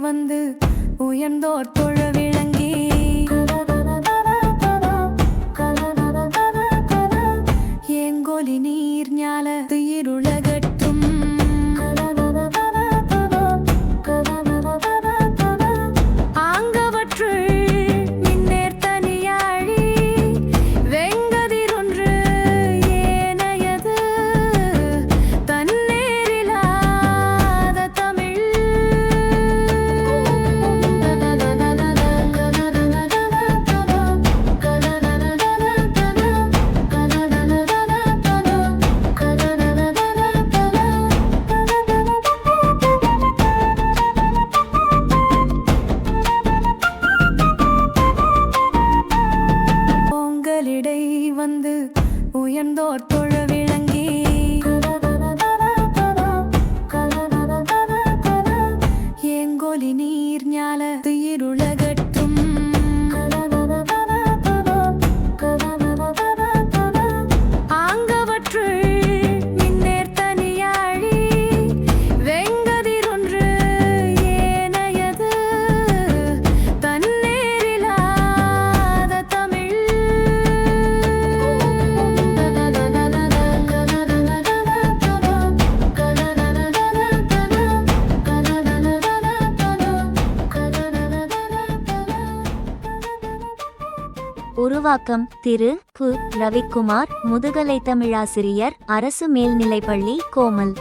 வந்து உயர்ந்தோர் தொழவிழ உயர்ந்தோர் தொழ விளங்கி ஏங்கொலி நீர் ஞால துயிருளகற்றும் உருவாக்கம் திரு பு. ரவிக்குமார் முதுகலை தமிழாசிரியர் அரசு மேல்நிலைப்பள்ளி கோமல்.